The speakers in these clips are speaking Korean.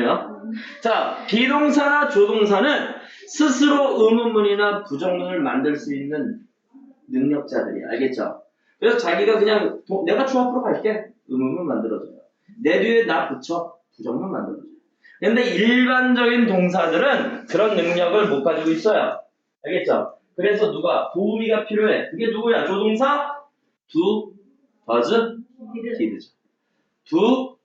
왜요? 자, 비동사나 조동사는 스스로 의문문이나 부정문을 만들 수 있는 능력자들이 알겠죠? 그래서 자기가 그냥 도- 내가 주 앞으로 갈게 의문문 만들어줘요. 내 뒤에 나 붙여 부정문 만들어줘요. 근데 일반적인 동사들은 그런 능력을 못 가지고 있어요. 알겠죠? 그래서 누가 도우미가 필요해. 그게 누구야? 조동사? do, does, did죠. do,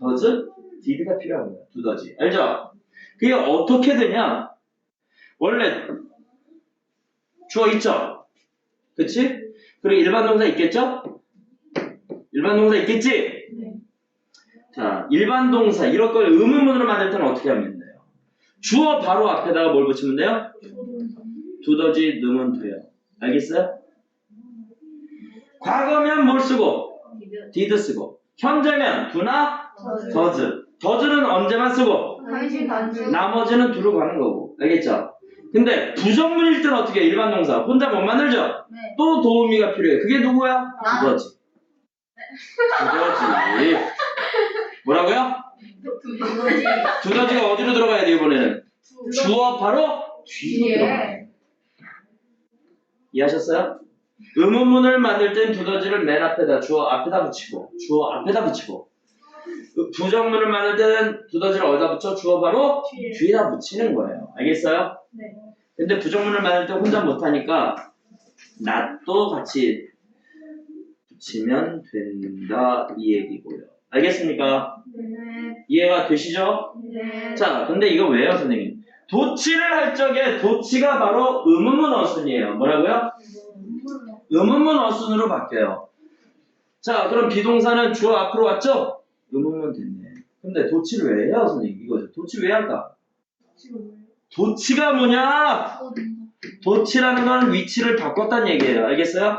does, did가 필요한 거야. do, does. 알죠? 그게 어떻게 되냐? 원래 주어 있죠? 그치? 그리고 일반 동사 있겠죠? 일반 동사 있겠지? 네. 자, 일반 동사 이런 걸 의문문으로 만들 때는 어떻게 하면 돼요? 주어 바로 앞에다가 뭘 붙이면 돼요? 두더지 넣으면 돼요. 알겠어요? 과거면 뭘 쓰고? did 쓰고 현재면 do나 does does는 언제만 쓰고 나머지는 do로 가는 거고 알겠죠? 근데 부정문일 때는 어떻게 해? 일반 동사 혼자 못 만들죠? 네. 또 도우미가 필요해. 그게 누구야? 나. 두더지. 두더지. 뭐라고요? 두더지 두더지가 어디로 들어가야 돼 이번에는? 주어 바로 뒤로. 들어가요. 이해하셨어요? 의문문을 만들 땐 두더지를 맨 앞에다 주어 앞에다 붙이고 주어 앞에다 붙이고 그 부정문을 만들 때는 두더지를 어디다 붙여? 주어 바로 뒤에. 뒤에다 붙이는 거예요. 알겠어요? 네. 근데 부정문을 만들 때 혼자 못하니까 낫도 같이 붙이면 된다 이 얘기고요. 알겠습니까? 네. 이해가 되시죠? 네. 자, 근데 이거 왜요, 선생님? 도치를 할 적에 도치가 바로 의문문 어순이에요. 뭐라고요? 의문문 어순으로 바뀌어요. 자, 그럼 비동사는 주어 앞으로 왔죠? 근데 도치를 왜 해요, 선생님? 이거죠. 도치 왜 할까? 도치가 뭐냐? 도치라는 건 위치를 바꿨다는 얘기예요. 알겠어요?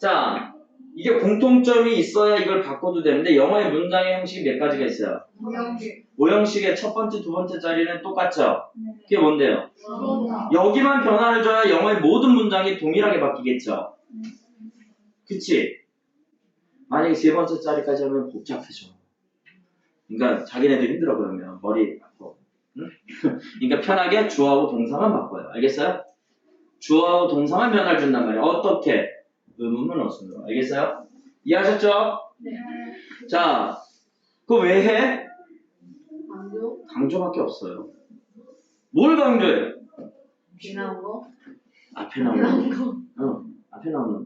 자, 이게 공통점이 있어야 이걸 바꿔도 되는데 영어의 문장의 형식이 몇 가지가 있어요. 모형식 오형식의 첫 번째, 두 번째 자리는 똑같죠? 그게 뭔데요? 여기만 변화를 줘야 영어의 모든 문장이 동일하게 바뀌겠죠? 그치? 만약에 세 번째 자리까지 하면 복잡해져. 그러니까 자기네들 힘들어 그러면 머리 아파. 응? 그러니까 편하게 주어하고 동사만 바꿔요. 알겠어요? 주어하고 동사만 변화를 준단 말이에요. 어떻게? 의문문 어순으로. 알겠어요? 이해하셨죠? 네. 자, 그거 왜 해? 강조 강조밖에 없어요. 뭘 강조해? 지나온 거 앞에 나오는 거. 어, 앞에 나오는 거.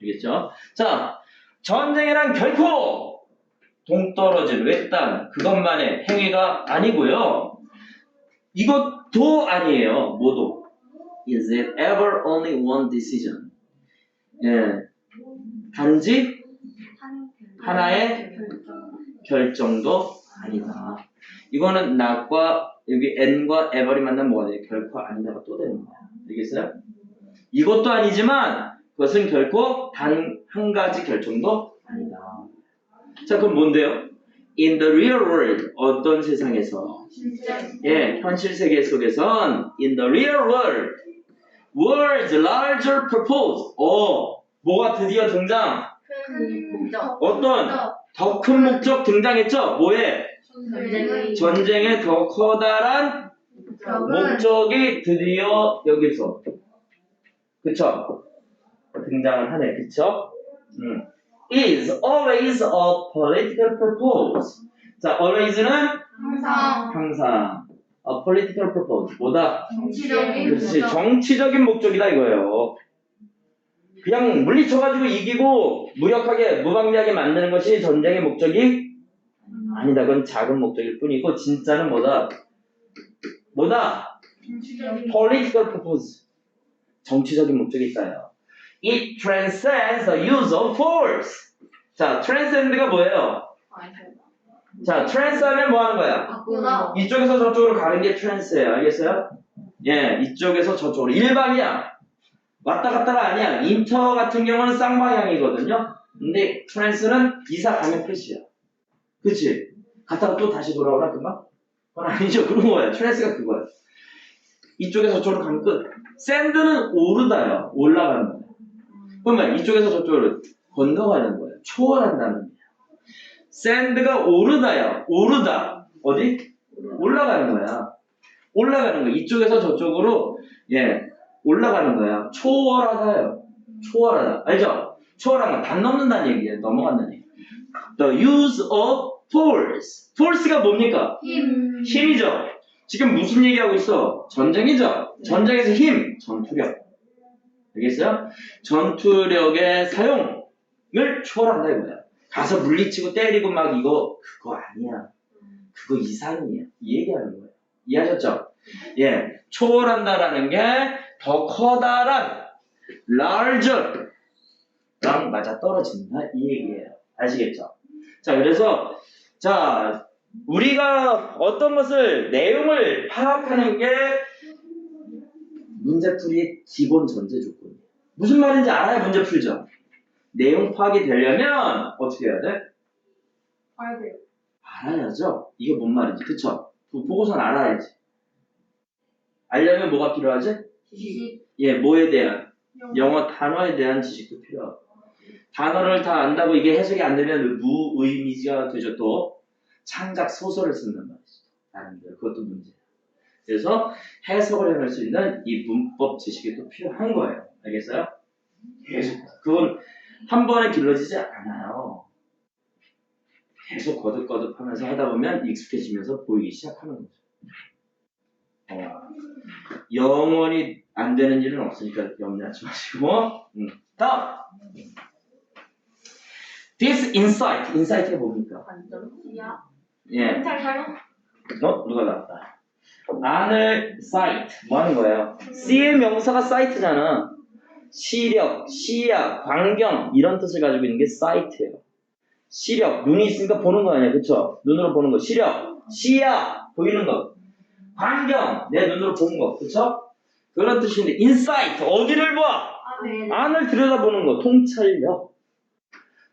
알겠죠? 자, 전쟁이란 결코 동떨어진 외딴 그것만의 행위가 아니고요. 이것도 아니에요. 뭐도. Is it ever only one decision? 예. 단지 하나의 결정도 아니다. 이거는 not과 여기 n과 ever이 만나면 뭐가 돼? 결코 아니다가 또 되는 거야. 알겠어요? 이것도 아니지만 그것은 결코 단 한 가지 결정도 아니다. 자, 그럼 뭔데요? In the real world, 어떤 세상에서? 예, 현실 세계 속에선 in the real world, world's larger purpose. 어, 뭐가 드디어 등장? 큰 목적 어떤 더 큰 목적 등장했죠? 뭐에? 전쟁의 더 커다란 목적이 드디어 여기서 그쵸? 등장을 하네 그쵸? 음. is always a political purpose 자 always는 항상 항상 a political purpose 뭐다? 정치적인 그렇지 목적 정치적인 목적이다 이거예요 그냥 물리쳐가지고 이기고 무력하게 무방비하게 만드는 것이 전쟁의 목적이 아니다 그건 작은 목적일 뿐이고 진짜는 뭐다? 뭐다? 정치적인 political purpose. 정치적인 목적이 있어요. It transcends the use of force. 자, transcend가 뭐예요? 자, trans 하면 뭐 하는 거야? 바꾸다 이쪽에서 저쪽으로 가는 게 trans예요. 알겠어요? 예, 이쪽에서 저쪽으로. 일방이야. 왔다 갔다가 아니야. 인터 같은 경우는 쌍방향이거든요. 근데 trans는 이사 가면 끝이야. 그치? 갔다가 또 다시 돌아오나, 금방? 그건 아니죠. 그런 거예요. trans가 그거예요. 이쪽에서 저쪽으로 가면 끝. 샌드는 오르다요. 올라가는 거예요. 그러면 이쪽에서 저쪽으로 건너가는 거예요. 초월한다는 거예요. 샌드가 오르다요. 오르다. 어디? 올라가는 거야. 올라가는 거. 이쪽에서 저쪽으로 예 올라가는 거야. 초월하다요. 초월하다. 알죠? 초월한 건 단 넘는다는 얘기예요. 넘어간다는 얘기. The use of force. force가 뭡니까? 힘. 힘이죠. 지금 무슨 얘기하고 있어? 전쟁이죠. 전쟁에서 힘, 전투력. 알겠어요? 전투력의 사용을 초월한다 이거야. 가서 물리치고 때리고 막 이거 그거 아니야. 그거 이상이야. 이 얘기하는 거예요. 이해하셨죠? 예, 초월한다라는 게 더 커다란 larger 랑 맞아 떨어진다 이 얘기예요. 아시겠죠? 자, 그래서 자 우리가 어떤 것을 내용을 파악하는 게 문제풀이의 기본 전제 조건이에요. 무슨 말인지 알아야 문제 풀죠. 내용 파악이 되려면 어떻게 해야 돼? 봐야 돼요. 알아야죠. 이게 뭔 말인지 그쵸? 보- 보고선 알아야지. 알려면 뭐가 필요하지? 지식. 예, 뭐에 대한 영어 단어에 대한 지식도 필요하고 단어를 다 안다고 이게 해석이 안 되면 무의미가 되죠 또 창작 소설을 쓴단 말이죠 나름대로 그것도 문제예요 그래서 해석을 해낼 수 있는 이 문법 지식이 또 필요한 거예요 알겠어요? 계속 그건 한 번에 길러지지 않아요 계속 거듭거듭 하면서 하다 보면 익숙해지면서 보이기 시작하는 거죠 어, 영원히 안 되는 일은 없으니까 염려하지 마시고 음. 다음 This insight insight가 뭡니까? 관점. 지야. 예. 어 누가 나왔다 안을 sight 뭐 하는 거예요? C의 명사가 sight잖아 시력, 시야, 광경 이런 뜻을 가지고 있는 게 sight예요 시력, 눈이 있으니까 보는 거 아니야 그쵸? 눈으로 보는 거 시력, 시야 보이는 거 광경 내 눈으로 보는 거 그쵸? 그런 뜻인데 insight 어디를 봐? 네. 안을 들여다보는 거, 통찰력.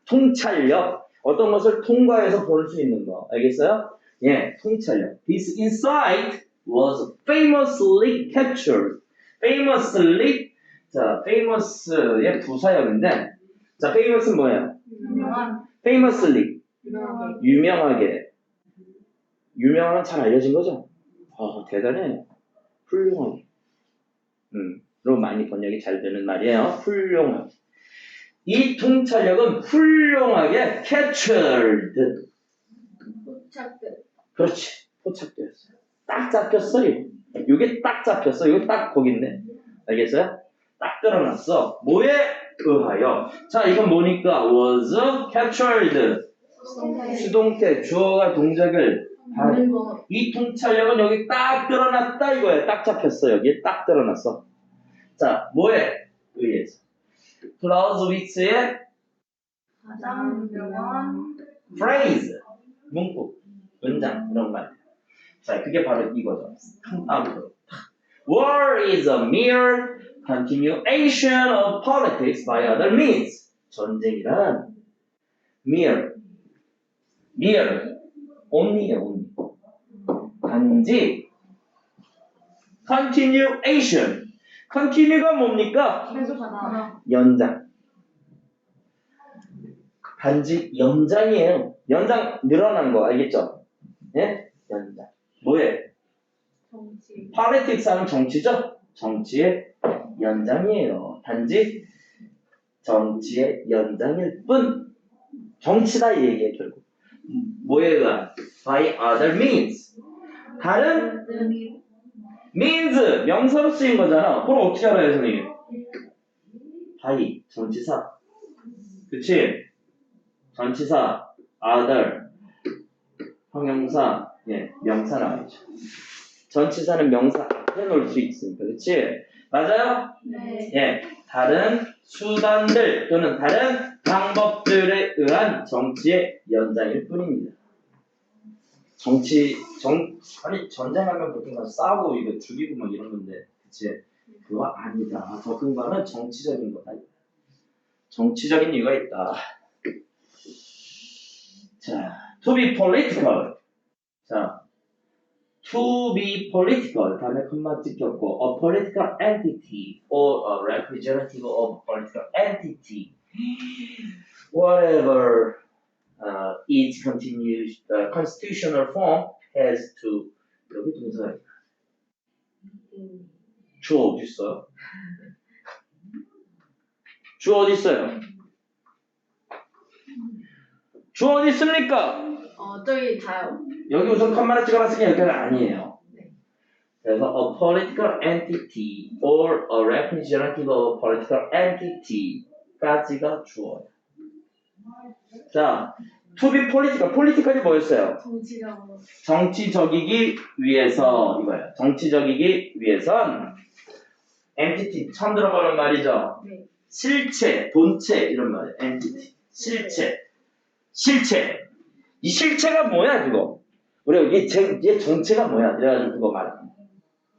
통찰력. 어떤 것을 통과해서 볼 수 있는 거. 알겠어요? 예, 통찰력. This insight was famously captured. famously, 자, famous의 부사형인데, 자, famous는 뭐예요? 유명한. famously, 유명하게. 유명하게. 유명한 잘 알려진 거죠? 아, 대단해. 훌륭하게. 음, 로 많이 번역이 잘 되는 말이에요. 훌륭하게. 이 통찰력은 훌륭하게 captured. 포착끝. 그렇지. 포착되었어요. 딱 잡혔어요. 이게 딱 잡혔어. 이거 딱 거긴데. 알겠어요? 딱 드러났어. 뭐에 의하여. 자, 이건 뭐니까? was captured. 수동태 주어가 동작을 한. 이 통찰력은 여기 딱 드러났다 이거야. 딱 잡혔어. 여기 딱 드러났어. 자, 뭐에 의해서? 클라우즈위츠의 가장 유명한. phrase, 문구, 문장 이런 말. 자, 그게 바로 이거죠. 한 땀으로. War is a mere continuation of politics by other means. 전쟁이란 mere, mere, only에 only. 단지 continuation. continue가 뭡니까? 계속하다. 연장. 단지 연장이에요. 연장 늘어난 거 알겠죠? 예? 연장. 뭐예요? 정치. politics 하는 정치죠? 정치의 연장이에요. 단지 정치의 연장일 뿐. 정치다 이 얘기예요, 결국. 뭐에 의한? by other means. 다른 means 명사로 쓰인 거잖아. 그럼 어떻게 알아요, 선생님? by 전치사. 그치? 전치사 other 형용사 예 명사 나와있죠. 전치사는 명사 앞에 놓을 수 있으니까 그치? 맞아요? 네. 예 다른 수단들 또는 다른 방법들에 의한 정치의 연장일 뿐입니다. 정치 정 아니 전쟁하면 보통 다 싸우고 이거 죽이고 막 이런 건데 그치? 그거 아니다. 더 큰 거는 정치적인 거다. 정치적인 이유가 있다. 자, to be political. 자, to be political 다음에 컴마 찍혔고 a political entity or a representative of a political entity whatever uh, its continued uh, constitutional form has to 여기 동사가 있다. 주어 어디 있어요? 주어 어디 있어요? 주어 어디 있습니까? 어 저기 다요. 여기 우선 컴마를 찍어놨으니까 여기는 아니에요. 그래서 a political entity or a representative of a political entity까지가 주어예요. 자, to be political, political이 뭐였어요? 정치적으로. 정치적이기 위해서 이거예요. 정치적이기 위해선 entity 처음 들어보는 말이죠. 네. 실체, 본체 이런 말이에요. entity, 실체, 실체. 이 실체가 뭐야 그거? 우리가 이게 제, 얘 정체가 뭐야? 이래가지고 그거 말하는 거야.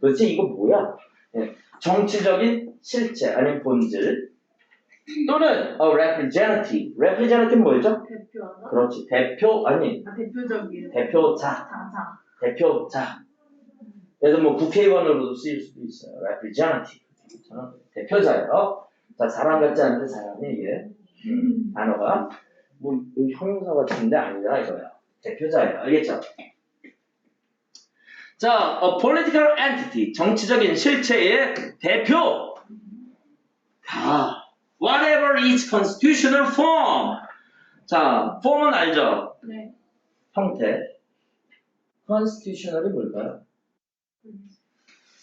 도대체 이거 뭐야? 예, 정치적인 실체 아니면 본질 또는 a representative. representative 뭐였죠? 대표하나? 그렇지. 대표 아니 아 대표적이에요. 대표자. 자자. 대표자. 그래서 뭐 국회의원으로도 쓰일 수도 있어요. representative. 저는 대표자예요. 자, 사람 같지 않은데 사람이 이게 음, 단어가 뭐 여기 형용사가 진데 아니라 이거야. 대표자예요. 알겠죠? 자, a political entity, 정치적인 실체의 대표. 다. Whatever its constitutional form. 자, form은 알죠? 네. 형태. constitutional이 뭘까요?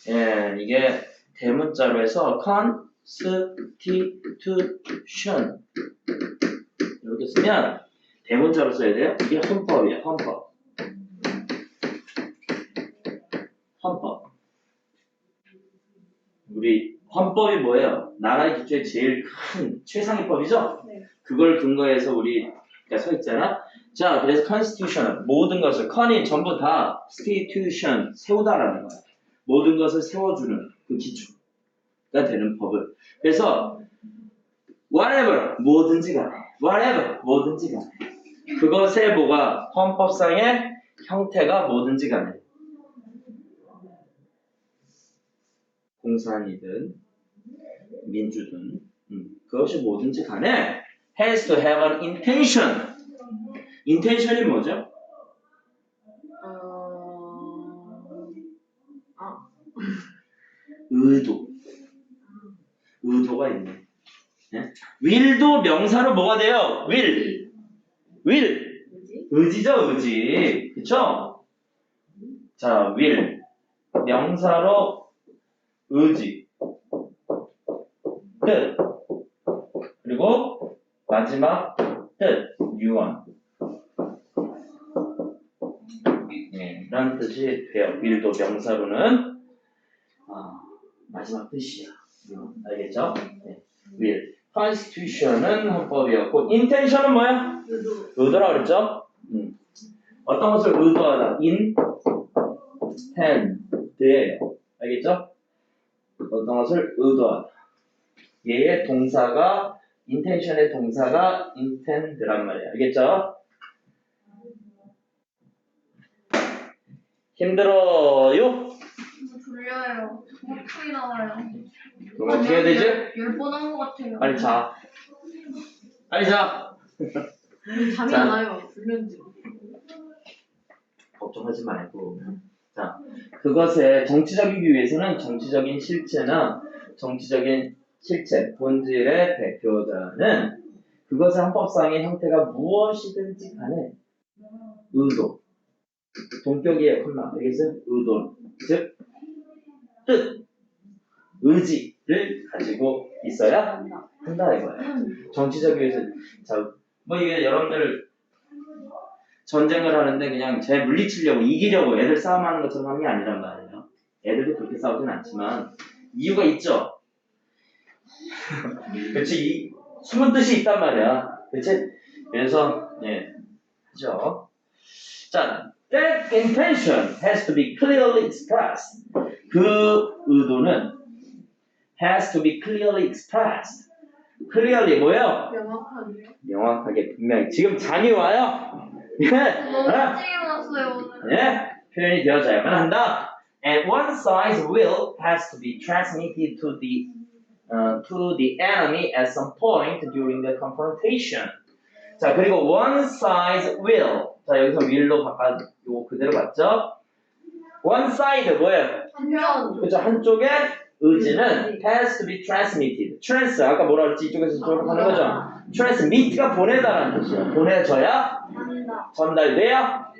예, 이게 대문자로 해서 constitution 이렇게 쓰면 대문자로 써야 돼요. 이게 헌법이에요. 헌법. 헌법. 우리 헌법이 뭐예요? 나라의 기초에 제일 큰 최상위 법이죠? 네. 그걸 근거해서 우리가 서 있잖아. 자, 그래서 constitution 모든 것을 con이 전부 다 institution 세우다라는 거야. 모든 것을 세워주는 그 기초가 되는 법을. 그래서 whatever 뭐든지 간에 whatever 뭐든지 간에 그것의 뭐가 헌법상의 형태가 뭐든지 간에 공산이든 민주든 음, 그것이 뭐든지 간에 has to have an intention. intention이 뭐죠? 어. 아 의도. 의도가 있네. 네? will도 명사로 뭐가 돼요? will. will. 의지죠, 의지. 그쵸? 자, will. 명사로 의지. 뜻. 그리고 마지막 뜻. 유언. 네, 이런 뜻이 돼요. will도 명사로는 아, 마지막 뜻이야. 알겠죠? 네. will. Constitution은 헌법이었고 intention은 뭐야? 의도. 의도라 그랬죠? 음. 어떤 것을 의도하다. intend예요. 알겠죠? 어떤 것을 의도하다. 얘의 동사가 intention의 동사가 intend란 말이에요. 알겠죠? 힘들어요? 졸려요. 목소리 나와요. 그럼 어떻게 해야 되지? 열번 한 것 같아요. 빨리 자. 빨리 자. 잠이 자. 안 와요. 불면증. 걱정하지 말고. 자, 그것에 정치적이기 위해서는 정치적인 실체나 정치적인 실체, 본질의 대표자는 그것의 헌법상의 형태가 무엇이든지 간에 의도, 동격이에요, 콤마. 알겠어요? 의도, 즉, 뜻, 의지를 가지고 있어야 한다. 한다 이거예요. 정치적 위해서 자, 뭐 이게 여러분들 전쟁을 하는데 그냥 제 물리치려고 이기려고 애들 싸움하는 것처럼 하는 게 아니란 말이에요. 애들도 그렇게 싸우진 않지만 이유가 있죠. 그렇지 이 숨은 뜻이 있단 말이야. 그렇지? 그래서 예 하죠. 자, that intention has to be clearly expressed. 그 의도는 has to be clearly expressed. clearly 뭐예요? 명확하게. 명확하게 분명히 지금 잠이 와요? 예? 너무 어? 일찍 일어났어요 오늘. 예? 표현이 되어져야만 한다. And one side's will has to be transmitted to the uh, to the enemy at some point during the confrontation. 자, 그리고 one size will. 자, 여기서 will로 바꿔, 요거 그대로 봤죠? one side 뭐예요? 한편. 그죠? 한쪽의 의지는 has to be transmitted. trans, 아까 뭐라 그랬지? 이쪽에서 저쪽으로 하는 거죠? transmit가 보내다라는 뜻이에요. 보내져야. 전달돼야.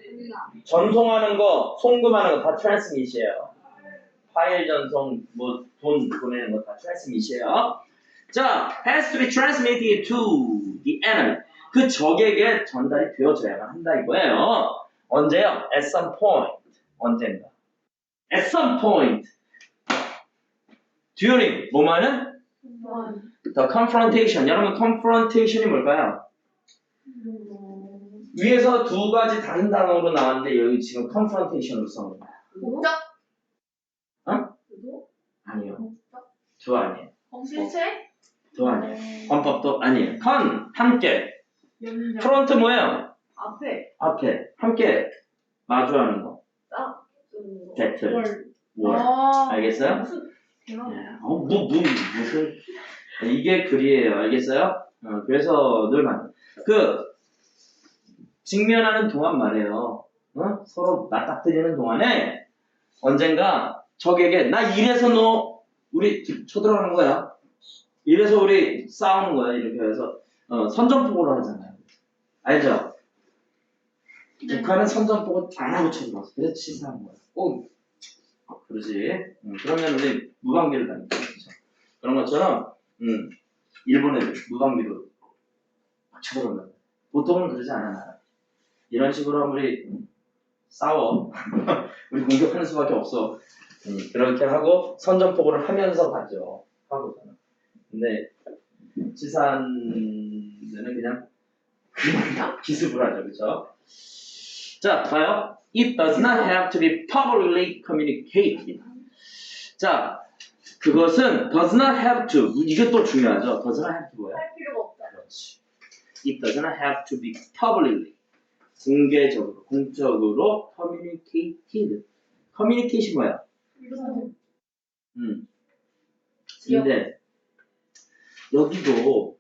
전송하는 거, 송금하는 거다 트랜스밋이에요. 파일 전송, 뭐 돈 보내는 거다 트랜스밋이에요. 자, has to be transmitted to the enemy. 그 적에게 전달이 되어져야만 한다 이거예요. 언제요? At some point. 언젠가. At some point. During 뭐만은 원. the confrontation. 여러분 confrontation이 뭘까요? 위에서 두 가지 다른 단어로 나왔는데 여기 지금 confrontation으로 써는 거야. 목적. 어? 의도? 아니요. 두 아니에요. 실체. 두 아니에요. 헌법도 아니에요. con 함께. 연장. 프론트 뭐예요? 앞에. 앞에 함께 마주하는 거. 딱. 그 배틀. 월. 월. 아. 알겠어요? 무슨 대박이야. 어, 뭐, 뭐, 무슨. 이게 글이에요. 알겠어요? 어, 그래서 늘 말. 그, 직면하는 동안 말이에요. 어? 서로 맞닥뜨리는 동안에 언젠가 적에게 나 이래서 너 우리 쳐들어가는 거야. 이래서 우리 싸우는 거야. 이렇게 해서 어, 선전포고를 하잖아요. 알죠? 북한은 선전포고 안 하고 쳐들어갔어. 그래서 치사한 거야. 꼭 그러지. 음, 그러면 우리 무방비를 다니까 그렇죠? 그런 것처럼 음, 일본 애들 무방비로 막 쳐들어온다. 보통은 그러지 않아. 이런 식으로 우리 싸워. 우리 공격하는 수밖에 없어. 음, 그렇게 하고 선전포고를 하면서 가죠. 하고서는. 근데 데는 그냥 기습을 하죠. 그렇죠? 자, 봐요. It does not have to be publicly communicated. 자, 그것은 does not have to. 이게 또 중요하죠. does not have to 뭐야? 할 필요가 없다. 그렇지. It does not have to be publicly. 공개적으로, 공적으로 communicated. communication 뭐야? 음. 근데 여기도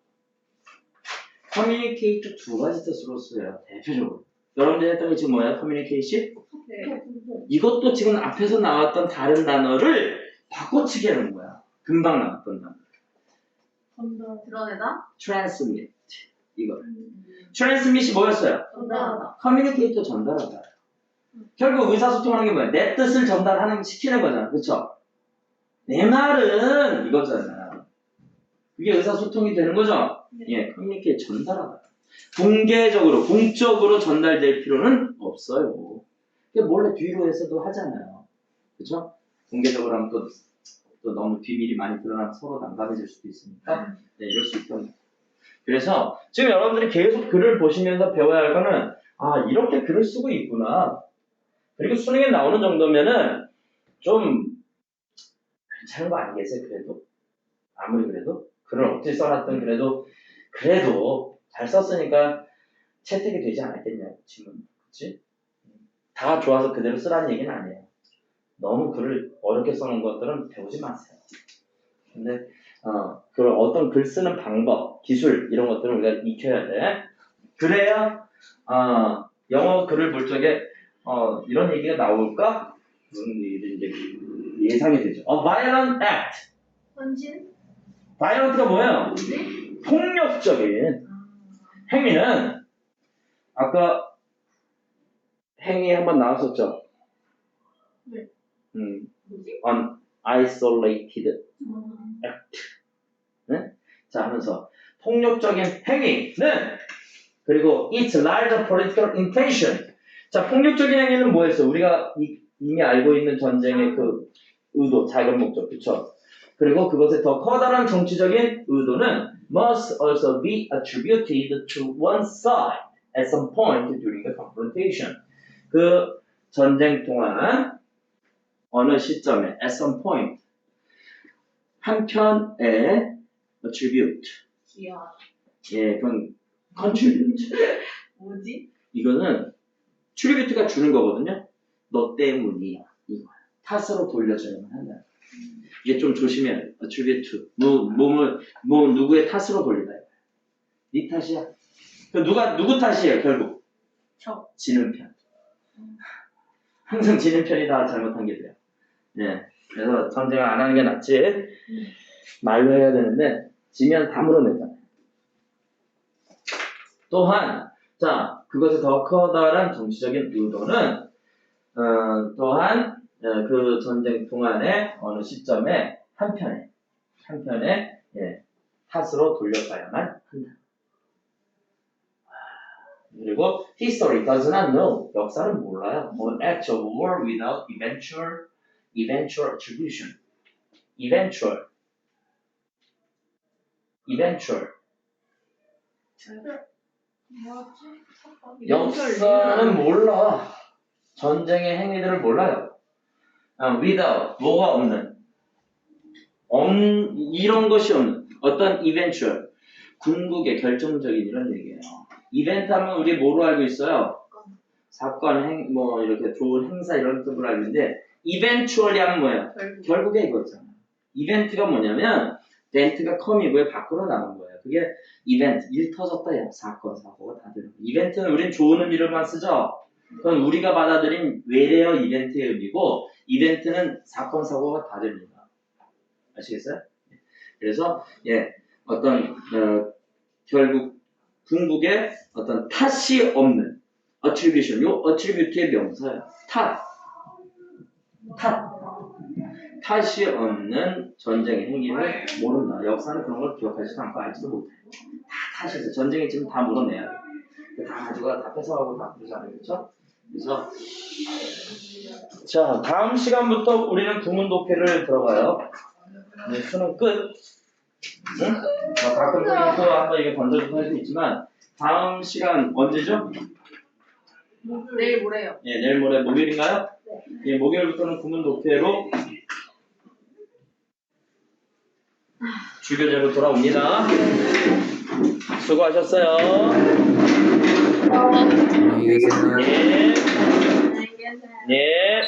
communicate 두 가지 뜻으로 써요. 대표적으로. 여러분들 했던 게 지금 뭐야? communication? 네. 이것도 지금 앞에서 나왔던 다른 단어를 바꿔치기 하는 거야. 금방 나왔던 단어. 전달. 드러내다. transmit. 이거. transmit이 뭐였어요? 전달하다. 커뮤니케이터 전달하다. 결국 의사소통하는 게 뭐야? 내 뜻을 전달하는 시키는 거잖아. 그쵸? 내 말은 이거잖아. 그게 의사소통이 되는 거죠? 네. 예, 커뮤니케이터 전달하다. 공개적으로, 공적으로 전달될 필요는 없어요. 그게 몰래 뒤로 해서도 하잖아요. 그쵸? 공개적으로 하면 또, 또 너무 비밀이 많이 드러나면 서로 난감해질 수도 있으니까, 네, 이럴 수 있다. 그래서 지금 여러분들이 계속 글을 보시면서 배워야 할 거는 아 이렇게 글을 쓰고 있구나. 그리고 수능에 나오는 정도면은 좀 괜찮은 거 아니겠어요? 그래도 아무리 그래도 글을 어떻게 써놨든 그래도 그래도 잘 썼으니까 채택이 되지 않았겠냐고 지금 그치? 다 좋아서 그대로 쓰라는 얘기는 아니에요. 너무 글을 어렵게 써놓은 것들은 배우지 마세요. 근데 어, 그 어떤 글 쓰는 방법, 기술 이런 것들을 우리가 익혀야 돼. 그래야 어, 영어 글을 볼 적에 어, 이런 얘기가 나올까? 그런 일이 이제 예상이 되죠. 어, violent act. 헌신. violent가 뭐예요? 뭐지? 폭력적인 행위는 아까 행위 한번 나왔었죠. 네. 음, on isolated 음. 자 하면서 폭력적인 행위는 그리고 its larger political intention. 자 폭력적인 행위는 뭐였어? 우리가 이, 이미 알고 있는 전쟁의 그 의도 작은 목적 그쵸? 그리고 그것의 더 커다란 정치적인 의도는 must also be attributed to one side at some point during the confrontation 그 전쟁 동안 어느 시점에 at some point 한편에 attribute 기여. 예, 그건 contribute. 뭐지? 이거는 트리뷰트가 주는 거거든요. 너 때문이야. 이거야. 탓으로 돌려줘야만 한다. 이게 좀 조심해야 돼. attribute. 뭐, 몸을, 뭐, 누구의 탓으로 돌리다. 네 탓이야. 그 누가 누구 탓이에요 결국? 저. 지는 편. 항상 지는 편이 다 잘못한 게 돼요. 예. 그래서 전쟁을 안 하는 게 낫지. 말로 해야 되는데 지면 다 물어내잖아요. 또한 자 그것의 더 커다란 정치적인 의도는 어, 또한 어, 그 전쟁 동안에 어느 시점에 한편에 한편에 예, 탓으로 돌려가야만 한다. 그리고 history does not know 역사는 몰라요. An act of war without eventual eventual attribution. eventual eventual? 역사는 몰라. 전쟁의 행위들을 몰라요. 아, without 뭐가 없는 없 이런 것이 없는 어떤 eventual 궁극의 결정적인 이런 얘기예요. 이벤트 하면 우리 뭐로 알고 있어요? 사건, 행, 뭐 이렇게 좋은 행사 이런 뜻으로 알고 있는데 eventually 하면 뭐예요? 결국. 결국에 이거잖아. 이벤트가 뭐냐면 덴트가 컴이고요 밖으로 나온 거예요. 그게 이벤트 일 터졌다 야 사건 사고가 다 되는 거예요. 이벤트는 우린 좋은 의미로만 쓰죠. 그건 우리가 받아들인 외래어 이벤트의 의미고 이벤트는 사건 사고가 다 됩니다. 아시겠어요? 그래서 예 어떤 어, 결국 궁극에 어떤 탓이 없는 attribution 요 attribute의 명사예요. 탓 탓. 탓이 없는 전쟁의 행위를 모른다. 역사는 그런 걸 기억하지도 않고 알지도 못해. 다 탓이죠. 전쟁이 지금 다 물어내야 돼. 다 가지고 다 뺏어가고 다 그러잖아요. 그렇죠? 그래서 자 다음 시간부터 우리는 구문 독해를 들어가요. 네, 수능 끝. 응? 어, 가끔 또 한번 이게 던져주고 할수 있지만 다음 시간 언제죠? 내일 모레요. 예, 내일 모레 목요일인가요? 예, 목요일부터는 구문 독해로 주교제로 돌아옵니다. 수고하셨어요. 안녕히 계세요. 예. 예.